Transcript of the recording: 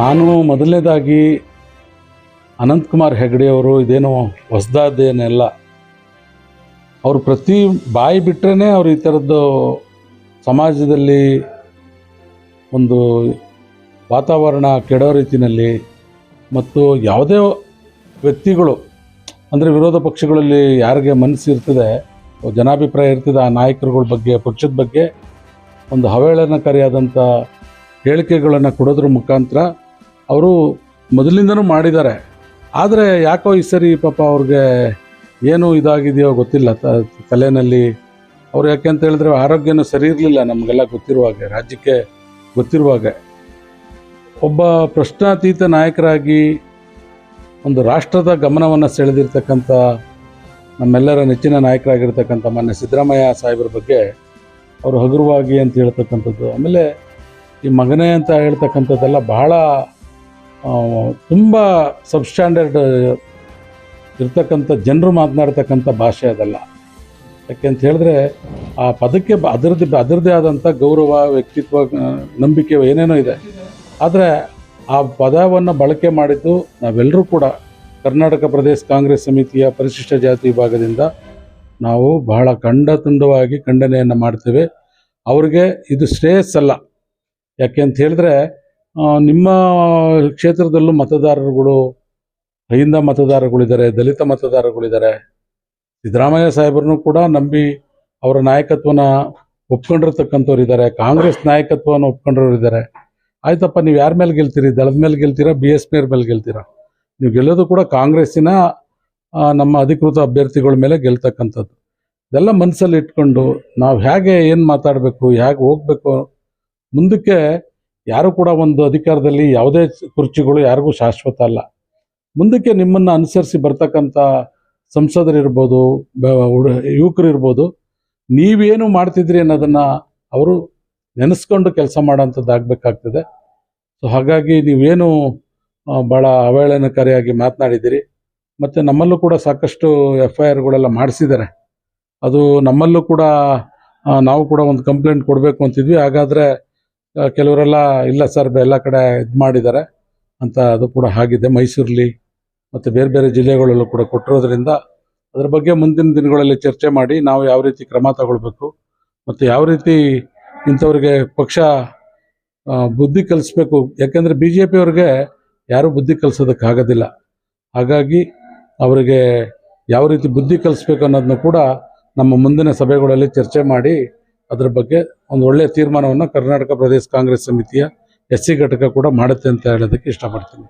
ನಾನು ಮೊದಲನೇದಾಗಿ ಅನಂತಕುಮಾರ್ ಹೆಗಡೆಯವರು ಇದೇನೋ ಹೊಸದಾದೇನೆಲ್ಲ ಅವರು ಪ್ರತಿ ಬಾಯಿ ಬಿಟ್ಟರೆ ಅವರು ಈ ಥರದ್ದು ಸಮಾಜದಲ್ಲಿ ಒಂದು ವಾತಾವರಣ ಕೆಡೋ ರೀತಿಯಲ್ಲಿ ಮತ್ತು ಯಾವುದೇ ವ್ಯಕ್ತಿಗಳು, ಅಂದರೆ ವಿರೋಧ ಪಕ್ಷಗಳಲ್ಲಿ ಯಾರಿಗೆ ಮನಸ್ಸು ಇರ್ತದೆ, ಜನಾಭಿಪ್ರಾಯ ಇರ್ತದೆ ಆ ನಾಯಕರುಗಳ ಬಗ್ಗೆ, ಪಕ್ಷದ ಬಗ್ಗೆ ಒಂದು ಹವೇಳನಕಾರಿಯಾದಂಥ ಹೇಳಿಕೆಗಳನ್ನು ಕೊಡೋದ್ರ ಮುಖಾಂತರ ಅವರು ಮೊದಲಿಂದನೂ ಮಾಡಿದ್ದಾರೆ. ಆದರೆ ಯಾಕೋ ಈ ಸರಿ ಪಾಪ ಅವ್ರಿಗೆ ಏನು ಇದಾಗಿದೆಯೋ ಗೊತ್ತಿಲ್ಲ. ತಲೆಯಲ್ಲಿ ಅವ್ರು ಯಾಕೆ ಅಂತ ಹೇಳಿದ್ರೆ ಆರೋಗ್ಯನೂ ಸರಿ ಇರಲಿಲ್ಲ ನಮಗೆಲ್ಲ ಗೊತ್ತಿರುವಾಗೆ, ರಾಜ್ಯಕ್ಕೆ ಗೊತ್ತಿರುವಾಗೆ. ಒಬ್ಬ ಪ್ರಶ್ನಾತೀತ ನಾಯಕರಾಗಿ ಒಂದು ರಾಷ್ಟ್ರದ ಗಮನವನ್ನು ಸೆಳೆದಿರ್ತಕ್ಕಂಥ ನಮ್ಮೆಲ್ಲರ ನೆಚ್ಚಿನ ನಾಯಕರಾಗಿರ್ತಕ್ಕಂಥ ಮಾನ್ಯ ಸಿದ್ದರಾಮಯ್ಯ ಸಾಹೇಬ್ರ ಬಗ್ಗೆ ಅವರು ಹಗುರವಾಗಿ ಅಂತ ಹೇಳ್ತಕ್ಕಂಥದ್ದು. ಆಮೇಲೆ ಈ ಮಗನೇ ಅಂತ ಹೇಳ್ತಕ್ಕಂಥದ್ದೆಲ್ಲ ಬಹಳ ತುಂಬ ಸಬ್ಸ್ಟ್ಯಾಂಡರ್ಡ್ ಇರ್ತಕ್ಕಂಥ ಜನರು ಮಾತನಾಡ್ತಕ್ಕಂಥ ಭಾಷೆ ಅದಲ್ಲ. ಯಾಕೆ ಅಂತ ಹೇಳಿದ್ರೆ ಆ ಪದಕ್ಕೆ ಅದರದ್ದು ಅದರದ್ದೇ ಆದಂಥ ಗೌರವ, ವ್ಯಕ್ತಿತ್ವ ನಂಬಿಕೆ ಏನೇನೋ ಇದೆ. ಆದರೆ ಆ ಪದವನ್ನು ಬಳಕೆ ಮಾಡಿದ್ದು ನಾವೆಲ್ಲರೂ ಕೂಡ ಕರ್ನಾಟಕ ಪ್ರದೇಶ ಕಾಂಗ್ರೆಸ್ ಸಮಿತಿಯ ಪರಿಶಿಷ್ಟ ಜಾತಿ ವಿಭಾಗದಿಂದ ನಾವು ಬಹಳ ಖಂಡತುಂಡವಾಗಿ ಖಂಡನೆಯನ್ನು ಮಾಡ್ತೇವೆ. ಅವ್ರಿಗೆ ಇದು ಶ್ರೇಯಸ್ಸಲ್ಲ. ಯಾಕೆ ಅಂತ ಹೇಳಿದ್ರೆ ನಿಮ್ಮ ಕ್ಷೇತ್ರದಲ್ಲೂ ಮತದಾರರುಗಳು ಅಹಿಂದ ಮತದಾರರುಗಳಿದ್ದಾರೆ, ದಲಿತ ಮತದಾರರುಗಳಿದ್ದಾರೆ, ಸಿದ್ದರಾಮಯ್ಯ ಸಾಹೇಬರನ್ನು ಕೂಡ ನಂಬಿ ಅವರ ನಾಯಕತ್ವನ ಒಪ್ಕೊಂಡಿರ್ತಕ್ಕಂಥವ್ರು ಇದ್ದಾರೆ ಕಾಂಗ್ರೆಸ್ ನಾಯಕತ್ವವನ್ನು ಒಪ್ಕೊಂಡ್ರವ್ರು ಇದ್ದಾರೆ ಆಯ್ತಪ್ಪ, ನೀವು ಯಾರ ಮೇಲೆ ಗೆಲ್ತೀರಿ? ದಳದ ಮೇಲೆ ಗೆಲ್ತೀರಾ? ಬಿ ಎಸ್ ಪಿಯವ್ರ ಮೇಲೆ ಗೆಲ್ತೀರಾ? ನೀವು ಗೆಲ್ಲೋದು ಕೂಡ ಕಾಂಗ್ರೆಸ್ಸಿನ ನಮ್ಮ ಅಧಿಕೃತ ಅಭ್ಯರ್ಥಿಗಳ ಮೇಲೆ ಗೆಲ್ತಕ್ಕಂಥದ್ದು. ಇದೆಲ್ಲ ಮನಸ್ಸಲ್ಲಿ ಇಟ್ಕೊಂಡು ನಾವು ಹೇಗೆ ಏನು ಮಾತಾಡಬೇಕು, ಹೇಗೆ ಹೋಗಬೇಕು, ಮುಂದಕ್ಕೆ ಯಾರು ಕೂಡ ಒಂದು ಅಧಿಕಾರದಲ್ಲಿ ಯಾವುದೇ ಕುರ್ಚಿಗಳು ಯಾರಿಗೂ ಶಾಶ್ವತ ಅಲ್ಲ. ಮುಂದಕ್ಕೆ ನಿಮ್ಮನ್ನು ಅನುಸರಿಸಿ ಬರ್ತಕ್ಕಂಥ ಸಂಸದರಿರ್ಬೋದು ಯುವಕರು ಇರ್ಬೋದು, ನೀವೇನು ಮಾಡ್ತಿದ್ರಿ ಅನ್ನೋದನ್ನು ಅವರು ನೆನೆಸ್ಕೊಂಡು ಕೆಲಸ ಮಾಡೋಂಥದ್ದು ಆಗಬೇಕಾಗ್ತದೆ. ಸೊ ಹಾಗಾಗಿ ನೀವೇನು ಭಾಳ ಅವಹೇಳನಕಾರಿಯಾಗಿ ಮಾತನಾಡಿದ್ದೀರಿ. ಮತ್ತು ನಮ್ಮಲ್ಲೂ ಕೂಡ ಸಾಕಷ್ಟು ಎಫ್ ಐ ಆರ್ಗಳೆಲ್ಲ ಮಾಡಿಸಿದ್ದಾರೆ. ಅದು ನಮ್ಮಲ್ಲೂ ಕೂಡ ನಾವು ಕೂಡ ಒಂದು ಕಂಪ್ಲೇಂಟ್ ಕೊಡಬೇಕು ಅಂತಿದ್ವಿ. ಹಾಗಾದರೆ ಕೆಲವರೆಲ್ಲ ಇಲ್ಲ ಸರ್ ಎಲ್ಲ ಕಡೆ ಇದು ಮಾಡಿದ್ದಾರೆ ಅಂತ ಅದು ಕೂಡ ಆಗಿದೆ. ಮೈಸೂರಲ್ಲಿ ಮತ್ತು ಬೇರೆ ಬೇರೆ ಜಿಲ್ಲೆಗಳಲ್ಲೂ ಕೂಡ ಕೊಟ್ಟಿರೋದ್ರಿಂದ ಅದ್ರ ಬಗ್ಗೆ ಮುಂದಿನ ದಿನಗಳಲ್ಲಿ ಚರ್ಚೆ ಮಾಡಿ ನಾವು ಯಾವ ರೀತಿ ಕ್ರಮ ತಗೊಳ್ಬೇಕು ಮತ್ತು ಯಾವ ರೀತಿ ಇಂಥವ್ರಿಗೆ ಪಕ್ಷ ಬುದ್ಧಿ ಕಲಿಸ್ಬೇಕು. ಯಾಕೆಂದರೆ ಬಿ ಜೆ ಪಿಯವ್ರಿಗೆ ಯಾರೂ ಬುದ್ಧಿ ಕಲಿಸೋದಕ್ಕಾಗೋದಿಲ್ಲ ಹಾಗಾಗಿ ಅವರಿಗೆ ಯಾವ ರೀತಿ ಬುದ್ಧಿ ಕಲಿಸ್ಬೇಕು ಅನ್ನೋದನ್ನು ಕೂಡ ನಮ್ಮ ಮುಂದಿನ ಸಭೆಗಳಲ್ಲಿ ಚರ್ಚೆ ಮಾಡಿ ಅದ್ರ ಬಗ್ಗೆ ಒಂದು ಒಳ್ಳೆಯ ತೀರ್ಮಾನವನ್ನು ಕರ್ನಾಟಕ ಪ್ರದೇಶ ಕಾಂಗ್ರೆಸ್ ಸಮಿತಿಯ ಎಸ್ ಸಿ ಘಟಕ ಕೂಡ ಮಾಡುತ್ತೆ ಅಂತ ಹೇಳೋದಕ್ಕೆ ಇಷ್ಟಪಡ್ತೀನಿ.